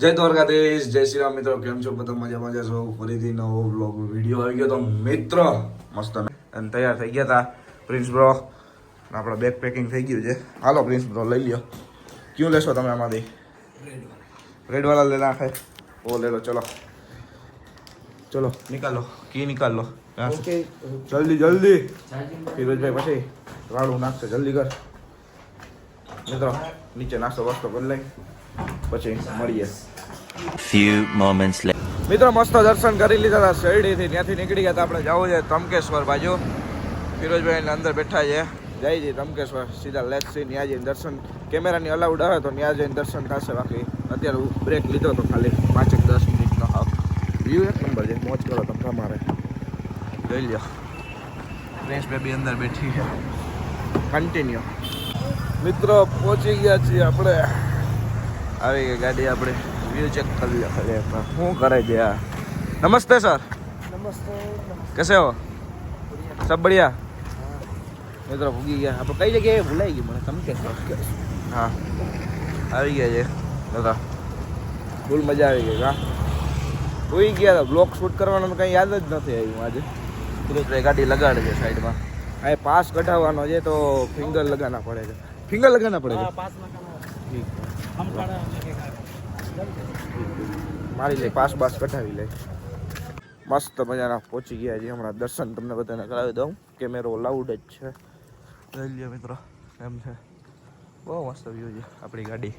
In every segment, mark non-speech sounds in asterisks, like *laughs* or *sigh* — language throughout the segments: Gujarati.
જય દ્વારકાધીશ જય શ્રી રામ મિત્રો કેમ છો? બધા મજા મજા છો ફરીથી નવો બ્લોગ વીડિયો આવી ગયો તો મિત્ર મસ્ત અને તૈયાર થઈ ગયા હતા પ્રિન્સ બ્રો આપણો બેગ પેકિંગ થઈ ગયું છે. હાલો પ્રિન્સ બ્રો લઈ લ્યો. ક્યું લેશો તમે આમાંથી? રેડવાળા લઈ નાખે. ઓ લે લો ચલો. ચલો નિકાલો. કી નિકાલ? લો જલ્દી જલ્દી. ફિરોજભાઈ પછી રાડું નાખશે. જલ્દી કર. મિત્રો નીચે નાસ્તો વાસ્તો કરી લઈ. પછી મળીએ. Few moments later. મિત્રો, મસ્ત દર્શન કરી લીધા હતા શેરડીથી. ત્યાંથી નીકળી ગયા હતા આપણે. જવું છે તમકેશ્વર બાજુ. ફિરોજભાઈ અંદર બેઠા છે. જય જી તમકેશ્વર સીધા લેફ્ટ સી ત્યાં જઈને દર્શન. કેમેરાની અલાઉડ આવે તો ત્યાં જઈને દર્શન થશે બાકી. અત્યારે બ્રેક લીધો તો ખાલી પાંચેક દસ મિનિટનો હાફ વ્યૂ એક નંબર છે. મોજ કરો તમે તમારે. જોઈ લ્યો. પ્રિન્સ બેબી અંદર બેઠી છે. કન્ટિન્યુ મિત્રો, પહોંચી ગયા છીએ આપણે. આવી ગઈ ગાડી આપણે. વીડિયો ચેક કરી લે ખાલી શું કરે છે યાર નમસ્તે સર નમસ્તે કેસે હો? સબ બઢિયા? મિત્રો ભૂગી ગયા. આપણે કઈ જગ્યાએ ભૂલાઈ ગયું મને તમે કે હા. આવી ગયા છે. દાદા ફૂલ મજા આવી ગઈ હા. ભૂઈ ગયા હતા બ્લોક શૂટ કરવાનું કંઈ યાદ જ નથી આવ્યું આજે. કુદરત ગાડી લગાડે છે સાઈડમાં. હા એ પાસ કઢાવવાનો છે તો ફિંગર લગાના પડે છે. ફિંગર લગાના પડે છે? મારી લે પાસ બાસ કઢાવી લે મસ્ત મજાના પહોંચી ગયા છે હમણાં. દર્શન તમને બધાને કરાવી દઉં. કેમેરો લાઉડ જ છે. જોઈ લ્યો મિત્રો એમ છે. બહુ મસ્ત વ્યૂ છે આપણી ગાડી.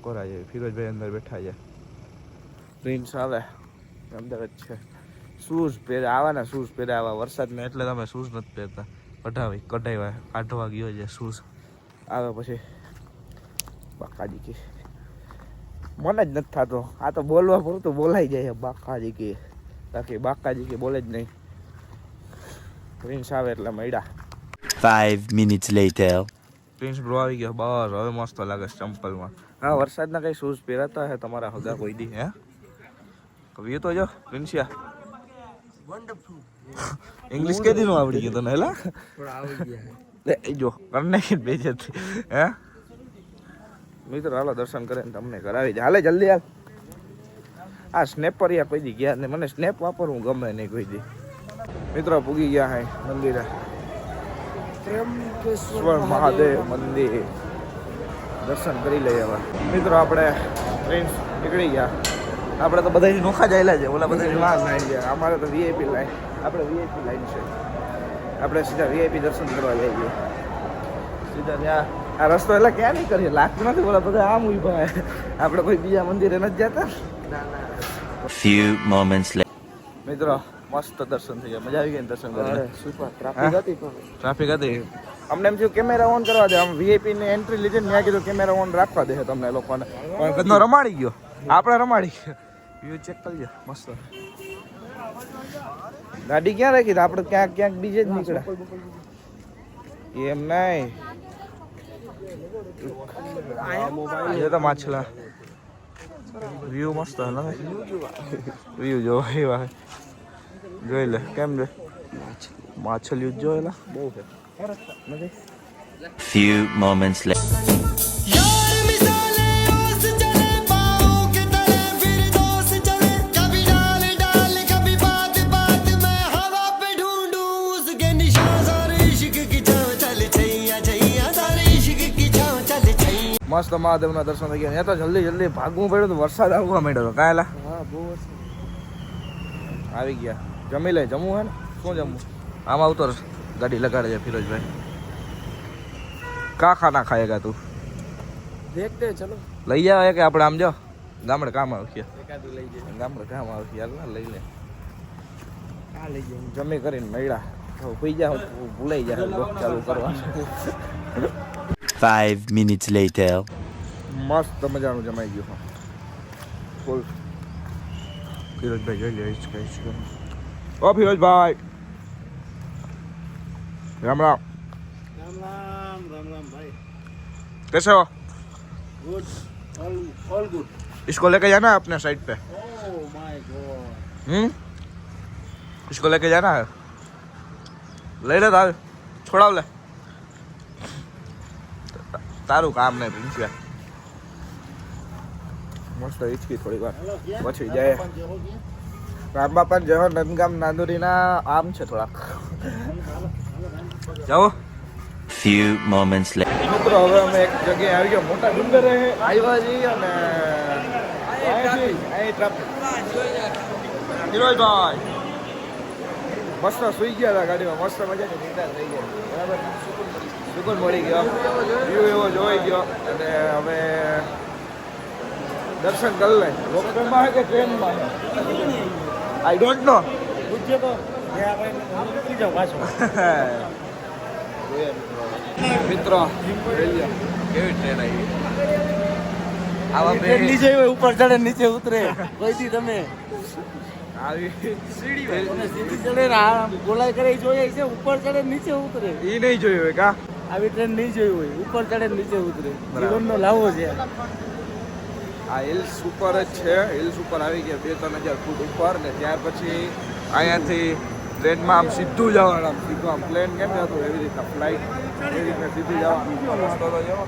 કોરા છે ફિરોજભાઈ અંદર બેઠા છે. પ્રિન્સ આવે. અંદર જ છે. શૂઝ પહેરે આવાના શૂઝ પહેરે આવા વરસાદને. એટલે તમે શૂઝ નથી પહેરતા. કઢાવી કઢાવ્યા. કાઢવા ગયો છે શૂઝ. આવે પછી. બાકાજી કે. મને જ નથી થતો. આ તો બોલવા પૂરતું બોલાઈ જાય બાકાજી કે બાકી બાકાજી કે બોલે જ નહીં. પ્રિન્સ આવે એટલે મળ્યા. Five minutes later Prince bro આવી ગયો. બસ હવે મસ્ત લાગે છે ચંપલમાં. હા વરસાદના કઈ શૂઝ પહેરાતા હે તમારા હગા કોઈ દી? હે? કવિ તો જો પ્રિન્સિયા ઇંગ્લિશ કે દીનું આવડી ગયો તને હેલા? થોડા આવડી ગયા. જો કરને બેજે હે? મિત્ર, હાલો દર્શન કરીને તમને કરાવી દે. હાલે, જલ્દી હાલ. આ સ્નેપર યા કોઈ દી ગયા ને મને સ્નેપ વાપરવું ગમે નહીં કોઈ દી. મિત્રો, પૂગી ગયા હે મંદિરે. ત્રંબકેશ્વર મહાદેવ મંદિર. દર્શન કરી લઈએ હવે. મિત્રો, આપણે ટ્રેન નીકળી ગયા. આપણે તો બધા નોખા જાયેલા છે. ઓલા બધા લાલ લાઈન છે અમારે તો વીઆઈપી લાઈન આપણે વીઆઈપી લાઈન છે. આપણે સીધા વીઆઈપી દર્શન કરવા જઈએ. સીધા ત્યાં આ રસ્તો એટલે ક્યાં નહીં કરીએ? લાગતું નથી બોલા બધા આમ ઊભા આપણે કોઈ બીજા મંદિરે નથી જતા? ફ્યુ મોમેન્ટ્સ મિત્રો મસ્ત દર્શન થઈ ગયા. મજા આવી ગઈ દર્શન કરીને? સુપર ટ્રાફિક હતી ટ્રાફિક હતી. અમને એમ થયું કેમેરા ઓન કરવા દે. આમ વીઆઈપી ને એન્ટ્રી લીધી ને મેં કીધું કેમેરા ઓન રાખવા દે તમને લોકોને. પણ કદનો રમાડી ગયો. આપણે રમાડી ગયો. વ્યૂ ચેક કરજો મસ્ત. ગાડી ક્યાં રાખી? આપણે ક્યાંક ક્યાંક બીજે જ નીકળ્યા. એમ નહીં. તો માછલા વ્યૂ મસ્ત હે ને વ્યૂ જો એવા હે. જોઈ લે કેમ રે માછલીઓ જ જોયેલા બહુ છે નથી Few moments મસ્ત મહાદેવના દર્શન થઈ ગયા. એ તો જલ્દી જલ્દી ભાગવું પડ્યું તો વરસાદ આવવા માંડ્યો હતો કાંઈ હા બહુ વરસાદ. આવી ગયા. જમી લે જમવું હે ને? શું જમવું? આમ આવતો ગાડી લગાડે છે ફિરોજભાઈ. કા ખાના ખાયેગા તું? દેખતે ચલો. લઈ જાવ કે આપણે આમ જો. ગામડે કામ આવશે એકાદું લઈ જાય ગામડે કામ આવશે હાલ ના લઈ લે. કા લઈ જાય જમી કરીને મળ્યા. થઈ જાવ ભૂલાઈ જાય ચાલુ કરવા Five minutes later. મસ્ત મજાનું જમાઈ ગયું ફૂલ ફિરોજભાઈ જોઈ લે હિચકા હિચકા ઓ ફિરોજભાઈ રામ રામ राम राम राम राम भाई कैसे हो गुड ऑल ऑल गुड इसको लेके जाना है अपने साइड पे ओह माय गॉड हम्म इसको लेके जाना है ले ले तार छोड़ाव ले તારું કામ નહીં પ્રિન્સિયા મસ્ત હિચકી થોડી વાર પછી જાય રામ બાપા જહો નંદગામ નાંદુરીના આમ છે થોડાક જાઓ Few moments later. મિત્રો હવે અમે એક જગ્યાએ આવી ગયા મોટા ડુંગરે આવ્યા છીએ અને અહીંથી અહીં ટ્રાફિક ધીરજભાઈ મસ્ત સુઈ ગયા હતા ગાડીમાં મસ્ત મજાની નિંદા થઈ ગઈ બરાબર સુકૂન મળી ગયો. વ્યૂ એવો જોઈ ગયો. અને હવે દર્શન કરી લે રોપવેમાં કે ટ્રેનમાં આઈ ડોન્ટ નો પૂછજો તો. મિત્રો કેવી ટ્રેન આવી? આવા બે નીચે ઉપર ચડે નીચે ઉતરે. કોઈથી તમે? આવી સીડી સીડી ચડે ગોલાઈ કરે જોઈએ છે ઉપર ચડે નીચે ઉતરે. એ નહીં જોયું હોય કા? આવી ટ્રેન નહીં જોઈ હોય. ઉપર ચડે નીચે ઉતરે. જીવનનો લાવો છે. આ હિલ્સ ઉપર જ છે. હિલ્સ ઉપર આવી ગયા બે ત્રણ હજાર ફૂટ ઉપર ને ત્યાર પછી અહીંયાથી ટ્રેનમાં આમ સીધું જવાનું આમ સીધું આમ પ્લેન કેમ જતું? એવી રીતના ફ્લાઇટ એવી રીતના સીધું જવાનું. રસ્તો તો જેવો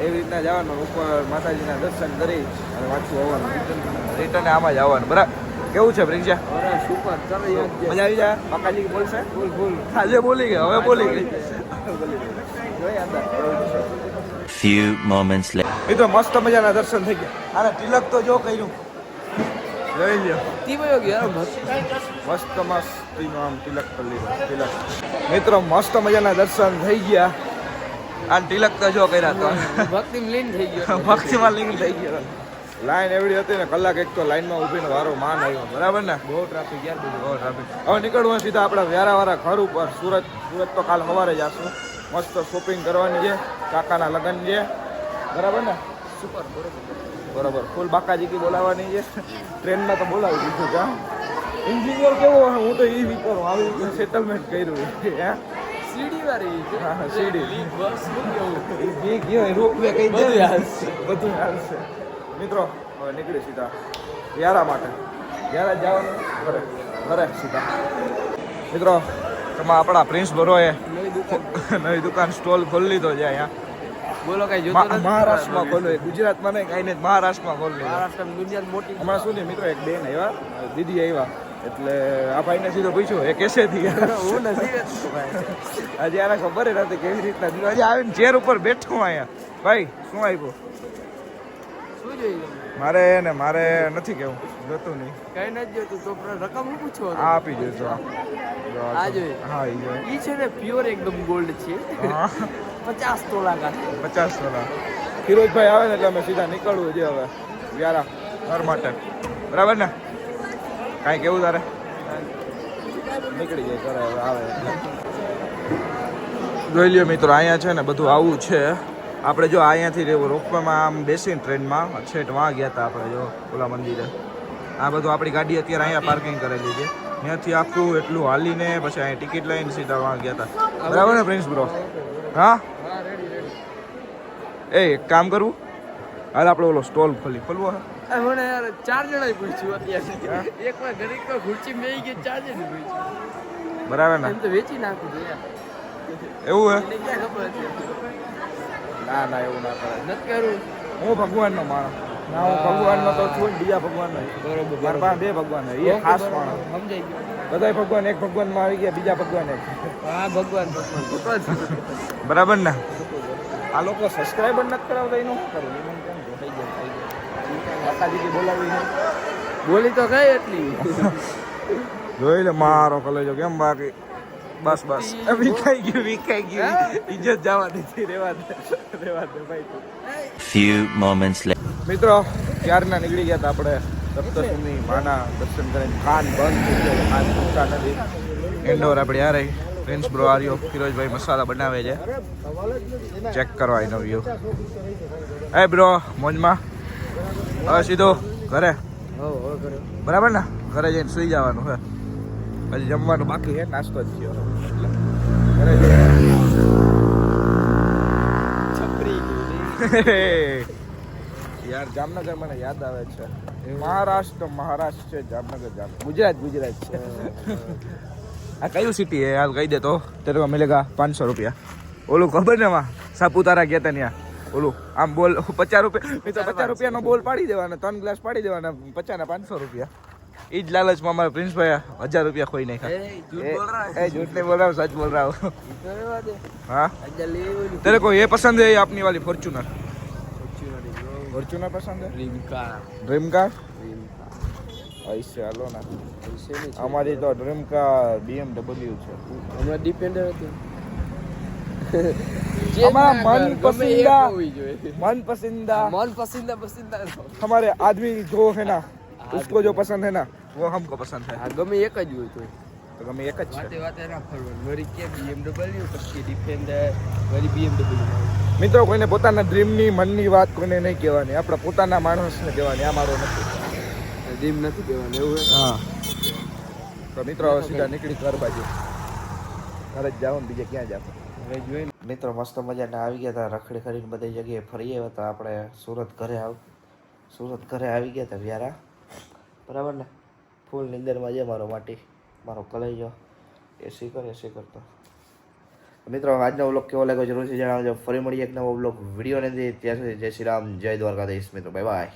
એવી રીતના જવાનું. ઉપર માતાજીના દર્શન કરી અને વાંચું આવવાનું. રિટર્ન આમાં જ આવવાનું. બરાબર. કેવું છે પ્રિન્સા સુપર ચાલો મજા આવી જાય? કાકાજી બોલશે ફૂલ ફૂલ. આજે બોલી ગઈ હવે બોલી ગઈ. Few moments later. એ તો મસ્ત મજાના દર્શન થઈ ગયા. અરે તિલક તો જો કર્યું. જોઈ લ્યો. તીવયો ગયો મસ્ત. મસ્ત આમ તિલક કરી લીધો તિલક. મિત્રો મસ્ત મજાના દર્શન થઈ ગયા. આ તિલક તો જો કર્યા તો. ભક્તિ લીન થઈ ગયો. ભક્તિમાં લીન થઈ ગયો. લાઈન એવડી હતી ને કલાક એક તો લાઈનમાં ઊભીને વારો માન આવ્યો. બરાબર ને? બહુ ટ્રાફિક યાર બહુ ટ્રાફિક હવે નીકળવું સીધા આપણા વ્યારાવાળા ઘર ઉપર. સુરત સુરત તો કાલ સવારે જશું મસ્ત શોપિંગ કરવાની છે કાકાના લગ્ન છે. બરાબર ને? સુપર બરોબર. બરોબર. ફૂલ બાકાજીકી બોલાવવાની છે. ટ્રેનમાં તો બોલાવી દીધું કા ઇન્જિનિયર કેવો હું તો એ વિચારું. આવી સેટલમેન્ટ કર્યું હે? સીડી વાળી હા, સીડી. બસ કેવું? જે ગયો રોપવે કઈ બધું હાલશે. બધું હાલશે. મિત્રો હવે નીકળી સીધા વ્યારા માટે. વ્યારા જવાનું? ઘરે ઘરે સીધા. મિત્રો એમાં આપણા પ્રિન્સ બરોએ નવી દુકાન સ્ટોલ ખોલી લીધો છે અહીંયા. બોલો કઈ જોતો મહારાષ્ટ્રમાં ખોલ્યો છે. ગુજરાતમાં નહીં કાંઈ નહીં મહારાષ્ટ્રમાં ખોલ્યો મહારાષ્ટ્ર દુનિયા મોટી હમણાં શું ને મિત્રો એક બેન આવ્યા દીદી આવ્યા. એટલે આ ભાઈને સીધો પૂછ્યું એ કેસેથી *laughs* હું નથી આજે આને ખબર નથી કેવી રીતના દીધું આવીને ચેર ઉપર બેઠો અહીંયા. ભાઈ શું આવ્યું શું જોઈએ? મારે ને મારે નથી કેવું જોતું નહીં. કઈ નથી જોતું તો રકમ હું પૂછો આ આપી દેજો. આ. જોઈએ. હા એ જોઈએ. ઈ છે ને પ્યોર એકદમ ગોલ્ડ છે. હા. *laughs* પચાસ તોલા કા. પચાસ તોલા. ફિરોજભાઈ આવે ને એટલે અમે સીધા નીકળવું છે હવે. વ્યારા. ઘર માટે. બરાબર ને? કાંઈ કેવું તારે? નીકળી જાય ઘરે આવે. જોઈ લ્યો મિત્રો અહીંયા છે ને બધું આવું છે. આપણે જો અહીંયાથી રોપવામાં આમ બેસીને ટ્રેનમાં છેટ વાં ગયા હતા આપણે જો ઓલા મંદિરે. આ બધું આપણી ગાડી અત્યારે અહીંયા પાર્કિંગ કરેલી છે. ત્યાંથી આખું એટલું હાલીને પછી અહીંયા ટિકિટ લઈને સીધા વાં ગયા હતા બરાબર ને પ્રિન્સ બ્રો હા? એ એક કામ કરવું હાલ આપણે ઓલો સ્ટોલ ખોલી. ખોલવો હે? યાર ચાર જણા પૂછ્યું અત્યારે. એક વાર ઘડીક ખુરચી મેઈ ગઈ ચાર જણ પૂછ્યું. બરાબર ને? એમ તો વેચી નાખું યાર. એવું હે? ખબર ના ના એવું ના કરે નથી કર્યું? હું ભગવાનનો માણસ. ના હું ભગવાનનો તો છું બીજા ભગવાન બરોબર મારા પાસે બે ભગવાન એ ખાસ માણસ. સમજાઈ ગયું. બધાય ભગવાન એક ભગવાનમાં આવી ગયા બીજા ભગવાન એક. હા ભગવાન ભગવાન. બરાબર ને? આ લોકો સબસ્ક્રાઈબર નથી કરાવતા એનું શું કરવું એનું કેમ થઈ ગયું થઈ ગયું કાકાજીથી બોલાવી બોલી તો કઈ એટલી. જોઈ લે મારો કલેજો કેમ બાકી? બસ બસ. એ વિખાઈ ગયું વિખાઈ ગયું. ઇજ્જત જવા દીધી રેવા દે રેવા દે ભાઈ moments later. મિત્રો ક્યારના નીકળી ગયા હતા આપણે? સપ્તશૃંગની માના દર્શન કરીને ખાન બંધ થઈ ગયો. ખાન ખૂટતા નથી. ઇન્ડોર આપણે આ રહી પ્રિન્સ બ્રો આર્યો ફિરોજભાઈ મસાલા બનાવે છે. ચેક કરવા એનો વ્યૂ એ બ્રો મોજમાં. હવે સીધો ઘરે. હો હો કર્યો બરાબર ને? ઘરે જઈને સુઈ જવાનું હે. હજી જમવાનું બાકી હે નાસ્તો જ થયો. *laughs* યાર, જામનગર મને યાદ આવે છે. મહારાષ્ટ્ર મહારાષ્ટ્ર છે જામનગર. જામ ગુજરાત ગુજરાત છે. *laughs* આ કયું સિટી હે હાલ કહી દે તો. તેરે મિલેગા પાંચસો રૂપિયા. ઓલું ખબર ને માં સાપુતારા ગયા તા ત્યાં. ઓલું, આમ બોલ, પચાસ રૂપિયા પચાસ રૂપિયાનો બોલ પાડી દેવાના, ત્રણ ગ્લાસ પાડી દેવાના પચાસના પાંચસો રૂપિયા. એ જ લાલચમાં અમારા પ્રિન્સભાઈ હજાર રૂપિયા ખોઈ નાખ્યા. એ જૂઠ નહીં બોલ રહા સચ બોલ રહા હા? તેરે કોઈ એ પસંદ હે આપની વાલી ફોર્ચ્યુનર? ફોર્ચ્યુનર પસંદ હે ડ્રીમ કાર ડ્રીમ કાર પૈસે હાલો ના. અમારી તો ડ્રીમ કાર બીએમડબલ્યુ છે. હમણાં ડિપેન્ડર હતી. *laughs* મન પસંદા મન પસંદા પસંદા. પસંદા આદમી જો હે ના. उसको जो पसंद है ना वो हमको पसंद है આ ગમે એક જ હોય તો તો ગમે એક જ વાતે છે વાતે ના ફરવાનું વળી કે BMW પછી ડિફેન્ડર વળી BMW મિત્રો કોઈને પોતાના ડ્રીમની મનની વાત કોઈને નહીં કહેવાની આપણા પોતાના માણસને કહેવાની આ મારો નથી ડ્રીમ નથી કહેવાનું એવું હે હા તો મિત્રો હવે સીધા નીકળી ઘર બાજુ ઘરે જ જાઓ ને બીજે ક્યાં જાવ હવે જોઈએ ને. મિત્રો મસ્ત મજાના આવી ગયા હતા રખડી ખરીને બધી જગ્યાએ ફરી આવ્યા હતા આપણે સુરત ઘરે આવ સુરત ઘરે આવી ગયા હતા વ્યારા બરાબર ને? ફૂલ નિંદરમાં છે મારો માટી મારો કલાઈ એસી કર એસી કરતો મિત્રો, આજનો બ્લોગ કેવો લાગ્યો જરૂરથી જણાવજો. ફરી મળીએ એક નવો બ્લોગ વીડિયો નથી ત્યાં સુધી જય શ્રી રામ, જય દ્વારકાધીશ મિત્રો. Bye bye